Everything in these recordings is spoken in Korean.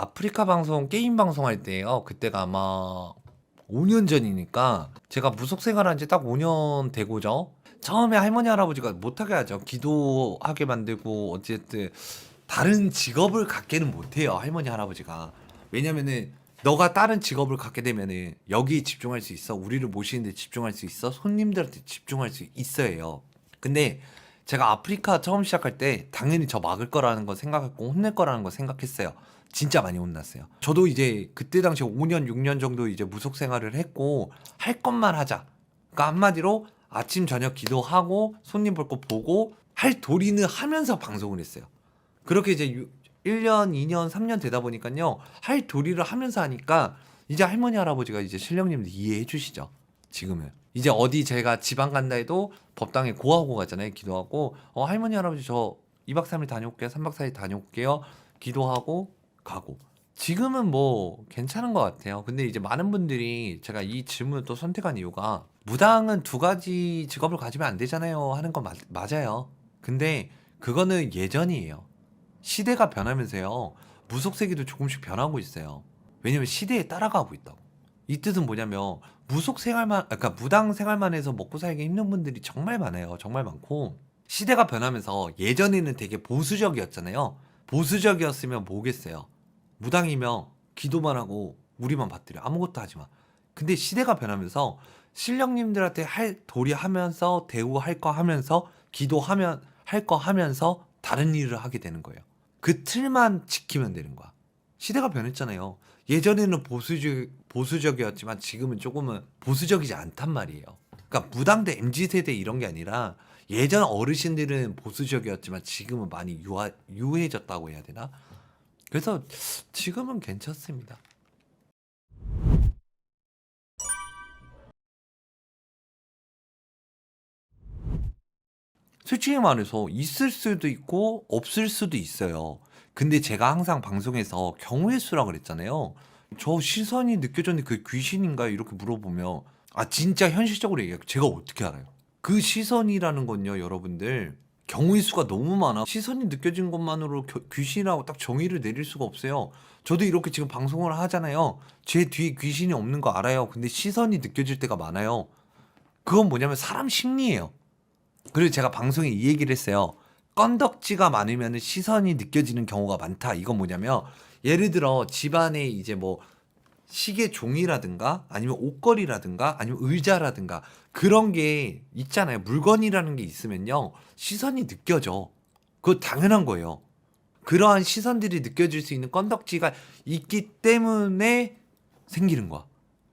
아프리카 방송 게임 방송할 때요. 그때가 아마 5년 전이니까 제가 무속 생활한 지 딱 5년 되고죠. 처음에 할머니 할아버지가 못하게 하죠. 기도하게 만들고 어쨌든 다른 직업을 갖게는 못해요. 할머니 할아버지가 왜냐면은 너가 다른 직업을 갖게 되면은 여기에 집중할 수 있어. 우리를 모시는데 집중할 수 있어. 손님들한테 집중할 수 있어요. 근데 제가 아프리카 처음 시작할 때 당연히 저 막을 거라는 거 생각했고 혼낼 거라는 거 생각했어요. 진짜 많이 혼났어요. 저도 이제 그때 당시 5년, 6년 정도 이제 무속 생활을 했고 할 것만 하자. 그러니까 한마디로 아침 저녁 기도하고 손님 볼 거 보고 할 도리는 하면서 방송을 했어요. 그렇게 이제 1년, 2년, 3년 되다 보니까요. 할 도리를 하면서 하니까 이제 할머니 할아버지가 이제 신령님들 이해해 주시죠. 지금은. 이제 어디 제가 지방 간다 해도 법당에 고하고 가잖아요. 기도하고 어 할머니 할아버지 저 2박 3일 다녀올게요. 3박 4일 다녀올게요. 기도하고 가고. 지금은 뭐 괜찮은 것 같아요. 근데 이제 많은 분들이 제가 이 질문을 또 선택한 이유가 무당은 두 가지 직업을 가지면 안 되잖아요 하는 건 맞, 맞아요. 근데 그거는 예전이에요. 시대가 변하면서요. 무속 세계도 조금씩 변하고 있어요. 왜냐면 시대에 따라가고 있다고. 이 뜻은 뭐냐면 무속 생활만 그러니까 무당 생활만 해서 먹고 살기 힘든 분들이 정말 많아요. 정말 많고 시대가 변하면서 예전에는 되게 보수적이었잖아요. 보수적이었으면 뭐겠어요. 무당이면 기도만 하고 우리만 받들여 아무것도 하지 마. 근데 시대가 변하면서 신령님들한테 할 도리 하면서 대우할 거 하면서 기도하면 할 거 하면서 다른 일을 하게 되는 거예요. 그 틀만 지키면 되는 거야. 시대가 변했잖아요. 예전에는 보수적 보수적이었지만 지금은 조금은 보수적이지 않단 말이에요. 그러니까 무당대 MZ 세대 이런 게 아니라 예전 어르신들은 보수적이었지만 지금은 많이 유하, 유해졌다고 해야 되나? 그래서 지금은 괜찮습니다. 솔직히 말해서 있을 수도 있고 없을 수도 있어요. 근데 제가 항상 방송에서 경우의 수라 그랬잖아요. 저 시선이 느껴졌는데 그 귀신인가요? 이렇게 물어보면 아 진짜 현실적으로 얘기해요. 제가 어떻게 알아요? 그 시선이라는 건요, 여러분들 경우의 수가 너무 많아. 시선이 느껴진 것만으로 겨- 귀신이라고 딱 정의를 내릴 수가 없어요. 저도 이렇게 지금 방송을 하잖아요. 제 뒤에 귀신이 없는 거 알아요. 근데 시선이 느껴질 때가 많아요. 그건 뭐냐면 사람 심리예요. 그리고 제가 방송에 이 얘기를 했어요. 건덕지가 많으면 시선이 느껴지는 경우가 많다. 이건 뭐냐면 예를 들어 집안에 이제 뭐 시계 종이라든가 아니면 옷걸이라든가 아니면 의자라든가 그런 게 있잖아요. 물건이라는 게 있으면요. 시선이 느껴져. 그거 당연한 거예요. 그러한 시선들이 느껴질 수 있는 건덕지가 있기 때문에 생기는 거야.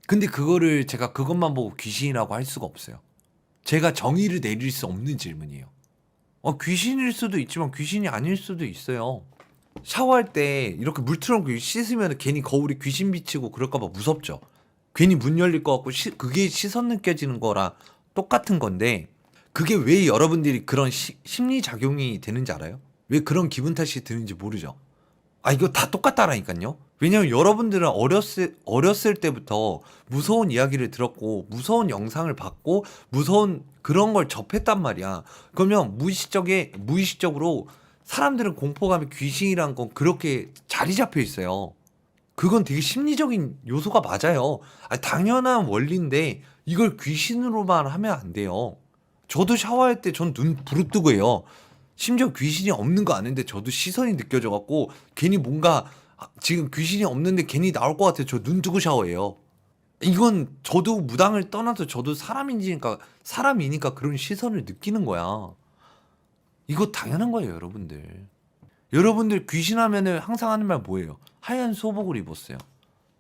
근데 그거를 제가 그것만 보고 귀신이라고 할 수가 없어요. 제가 정의를 내릴 수 없는 질문이에요. 어, 귀신일 수도 있지만 귀신이 아닐 수도 있어요. 샤워할 때 이렇게 물 틀어놓고 씻으면 괜히 거울에 귀신 비치고 그럴까봐 무섭죠. 괜히 문 열릴 것 같고 시- 그게 시선 느껴지는 거랑 똑같은 건데 그게 왜 여러분들이 그런 시- 심리 작용이 되는지 알아요? 왜 그런 기분 탓이 드는지 모르죠. 아 이거 다 똑같다라니까요. 왜냐면 여러분들은 어렸을 어렸을 때부터 무서운 이야기를 들었고 무서운 영상을 봤고 무서운 그런 걸 접했단 말이야. 그러면 무의식적에 무의식적으로 사람들은 공포감이 귀신이란 건 그렇게 자리 잡혀 있어요. 그건 되게 심리적인 요소가 맞아요. 아, 당연한 원리인데 이걸 귀신으로만 하면 안 돼요. 저도 샤워할 때 전 눈 부릅뜨고 해요. 심지어 귀신이 없는 거 아는데 저도 시선이 느껴져 갖고 괜히 뭔가 아, 지금 귀신이 없는데 괜히 나올 것 같아요. 저눈 뜨고 샤워해요. 이건 저도 무당을 떠나서 저도 사람이니까 사람이니까 그런 시선을 느끼는 거야. 이거 당연한 거예요, 여러분들. 여러분들 귀신하면은 항상 하는 말 뭐예요? 하얀 소복을 입었어요.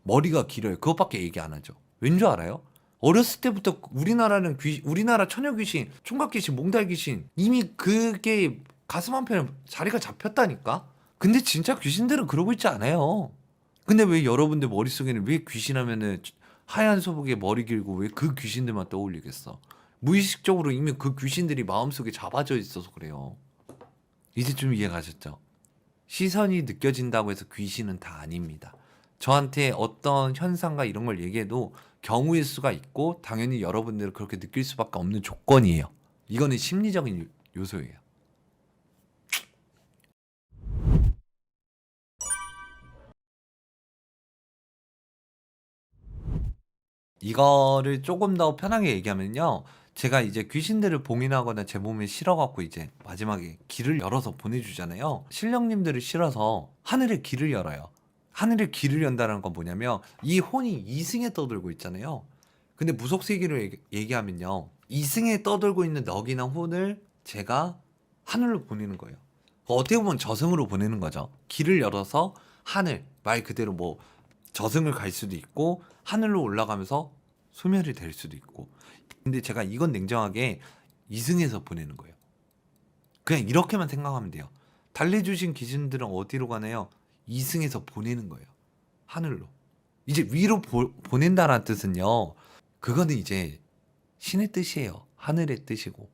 머리가 길어요. 그것밖에 얘기 안 하죠. 왠 줄 알아요? 어렸을 때부터 우리나라는 귀 우리나라 처녀 귀신, 총각 귀신, 몽달 귀신 이미 그게 가슴 한편에 자리가 잡혔다니까. 근데 진짜 귀신들은 그러고 있지 않아요. 근데 왜 여러분들 머릿속에는 왜 귀신하면은 하얀 소복에 머리 길고 왜 그 귀신들만 떠올리겠어? 무의식적으로 이미 그 귀신들이 마음속에 잡아져 있어서 그래요. 이제 좀 이해 가셨죠? 시선이 느껴진다고 해서 귀신은 다 아닙니다. 저한테 어떤 현상과 이런 걸 얘기해도 경우일 수가 있고 당연히 여러분들은 그렇게 느낄 수밖에 없는 조건이에요. 이거는 심리적인 요소예요. 이거를 조금 더 편하게 얘기하면요. 제가 이제 귀신들을 봉인하거나 제 몸에 실어갖고 이제 마지막에 길을 열어서 보내주잖아요. 신령님들을 실어서 하늘에 길을 열어요. 하늘에 길을 연다는 건 뭐냐면 이 혼이 이승에 떠들고 있잖아요. 근데 무속세기로 얘기- 얘기하면요. 이승에 떠들고 있는 넋이나 혼을 제가 하늘로 보내는 거예요. 어떻게 보면 저승으로 보내는 거죠. 길을 열어서 하늘, 말 그대로 뭐 저승을 갈 수도 있고 하늘로 올라가면서 소멸이 될 수도 있고. 근데 제가 이건 냉정하게 이승에서 보내는 거예요. 그냥 이렇게만 생각하면 돼요. 달래주신 귀신들은 어디로 가나요? 이승에서 보내는 거예요. 하늘로. 이제 위로 보, 보낸다라는 뜻은요 그거는 이제 신의 뜻이에요. 하늘의 뜻이고.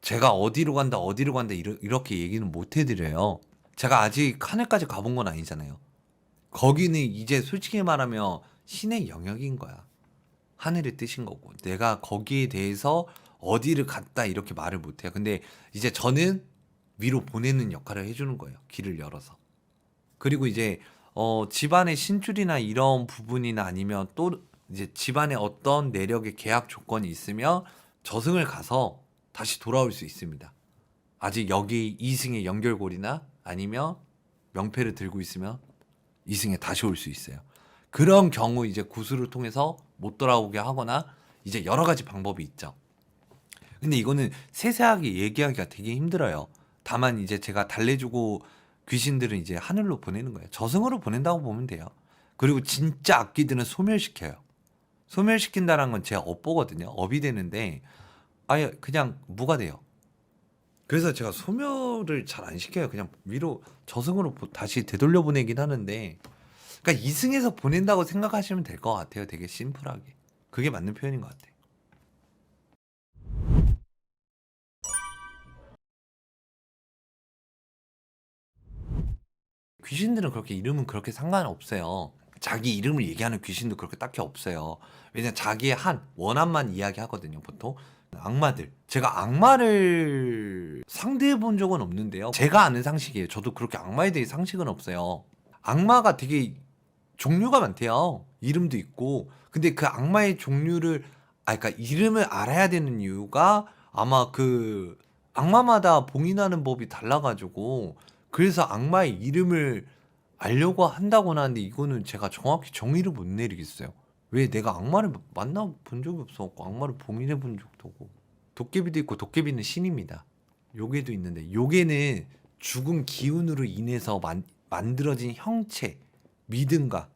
제가 어디로 간다 어디로 간다 이러, 이렇게 얘기는 못 해드려요. 제가 아직 하늘까지 가본 건 아니잖아요. 거기는 이제 솔직히 말하면 신의 영역인 거야. 하늘의 뜻인 거고. 내가 거기에 대해서 어디를 갔다 이렇게 말을 못 해요. 근데 이제 저는 위로 보내는 역할을 해주는 거예요. 길을 열어서. 그리고 이제 어, 집안의 신줄이나 이런 부분이나 아니면 또 이제 집안에 어떤 내력의 계약 조건이 있으면 저승을 가서 다시 돌아올 수 있습니다. 아직 여기 이승의 연결고리나 아니면 명패를 들고 있으면 이승에 다시 올 수 있어요. 그런 경우 이제 구슬을 통해서 못 돌아오게 하거나 이제 여러 가지 방법이 있죠. 근데 이거는 세세하게 얘기하기가 되게 힘들어요. 다만 이제 제가 달래주고 귀신들은 이제 하늘로 보내는 거예요. 저승으로 보낸다고 보면 돼요. 그리고 진짜 악기들은 소멸시켜요. 소멸시킨다는 건제 업보거든요. 업이 되는데 아예 그냥 무가 돼요. 그래서 제가 소멸을 잘 안 시켜요. 그냥 위로 저승으로 보- 다시 되돌려 보내긴 하는데, 그러니까 이승에서 보낸다고 생각하시면 될 것 같아요. 되게 심플하게. 그게 맞는 표현인 것 같아요. 귀신들은 그렇게 이름은 그렇게 상관없어요. 자기 이름을 얘기하는 귀신도 그렇게 딱히 없어요. 왜냐면 자기의 한 원한만 이야기하거든요, 보통. 악마들. 제가 악마를 상대해 본 적은 없는데요. 제가 아는 상식이에요. 저도 그렇게 악마에 대해 상식은 없어요. 악마가 되게 종류가 많대요. 이름도 있고. 근데 그 악마의 종류를, 아, 그러니까 이름을 알아야 되는 이유가 아마 그 악마마다 봉인하는 법이 달라 가지고 그래서 악마의 이름을 알려고 한다고 하는데 이거는 제가 정확히 정의를 못 내리겠어요. 왜 내가 악마를 만나 본 적이 없어갖고 악마를 봉인해 본 적도 없고 도깨비도 있고 도깨비는 신입니다. 요괴도 있는데 요괴는 죽은 기운으로 인해서 만, 만들어진 형체, 믿음과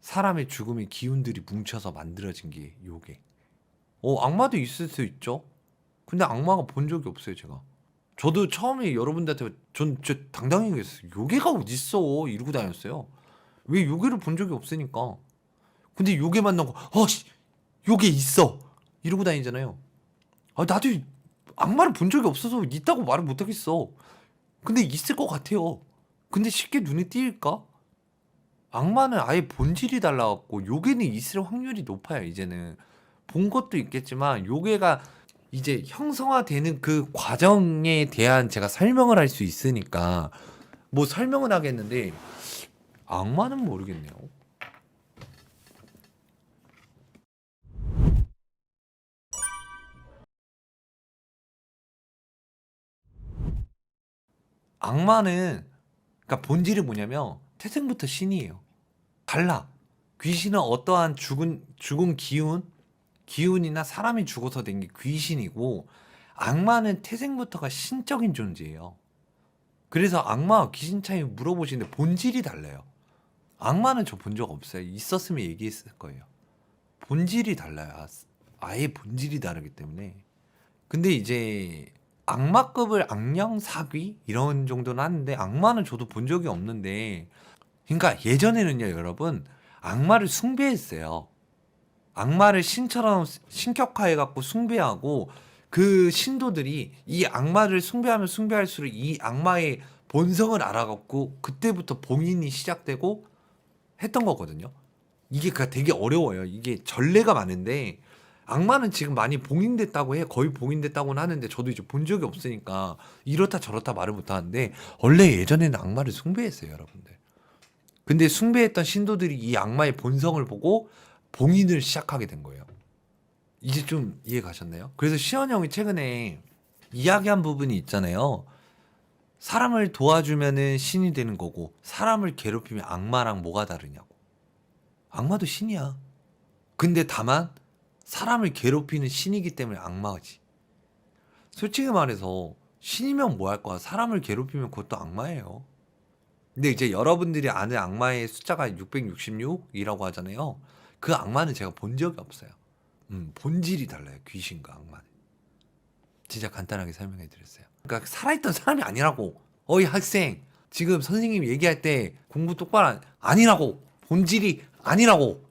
사람의 죽음의 기운들이 뭉쳐서 만들어진 게 요괴. 어 악마도 있을 수 있죠. 근데 악마가 본 적이 없어요 제가. 저도 처음에 여러분들한테 전저 당당히 얘기했어요. 요괴가 어딨어 이러고 다녔어요. 왜 요괴를 본 적이 없으니까. 근데 요괴 만나고 어씨 요괴 있어 이러고 다니잖아요. 아 나도 악마를 본 적이 없어서 있다고 말을 못하겠어. 근데 있을 것 같아요. 근데 쉽게 눈에 띄일까? 악마는 아예 본질이 달라갖고 요괴는 있을 확률이 높아요 이제는 본 것도 있겠지만 요괴가 이제 형성화되는 그 과정에 대한 제가 설명을 할 수 있으니까 뭐 설명은 하겠는데 악마는 모르겠네요. 악마는 그러니까 본질이 뭐냐면 태생부터 신이에요. 달라. 귀신은 어떠한 죽은 죽은 기운, 기운이나 사람이 죽어서 된 게 귀신이고 악마는 태생부터가 신적인 존재예요. 그래서 악마와 귀신 차이 물어보시는데 본질이 달라요. 악마는 저 본 적 없어요. 있었으면 얘기했을 거예요. 본질이 달라요. 아, 아예 본질이 다르기 때문에. 근데 이제 악마급을 악령 사귀 이런 정도는 하는데 악마는 저도 본 적이 없는데 그러니까 예전에는요 여러분 악마를 숭배했어요. 악마를 신처럼 신격화해 갖고 숭배하고 그 신도들이 이 악마를 숭배하면 숭배할수록 이 악마의 본성을 알아갖고 그때부터 봉인이 시작되고 했던 거거든요. 이게 그 되게 어려워요. 이게 전례가 많은데 악마는 지금 많이 봉인됐다고 해. 거의 봉인됐다고는 하는데 저도 이제 본 적이 없으니까 이렇다 저렇다 말을 못 하는데 원래 예전에는 악마를 숭배했어요 여러분들 근데 숭배했던 신도들이 이 악마의 본성을 보고 봉인을 시작하게 된 거예요. 이제 좀 이해 가셨나요? 그래서 시현 형이 최근에 이야기한 부분이 있잖아요. 사람을 도와주면은 신이 되는 거고 사람을 괴롭히면 악마랑 뭐가 다르냐고. 악마도 신이야. 근데 다만 사람을 괴롭히는 신이기 때문에 악마지. 솔직히 말해서 신이면 뭐 할 거야? 사람을 괴롭히면 그것도 악마예요. 근데 이제 여러분들이 아는 악마의 숫자가 666이라고 하잖아요. 그 악마는 제가 본 적이 없어요. 음, 본질이 달라요. 귀신과 악마는. 진짜 간단하게 설명해 드렸어요. 그러니까 살아있던 사람이 아니라고. 어이 학생, 지금 선생님 얘기할 때 공부 똑바로 안, 아니라고. 본질이 아니라고.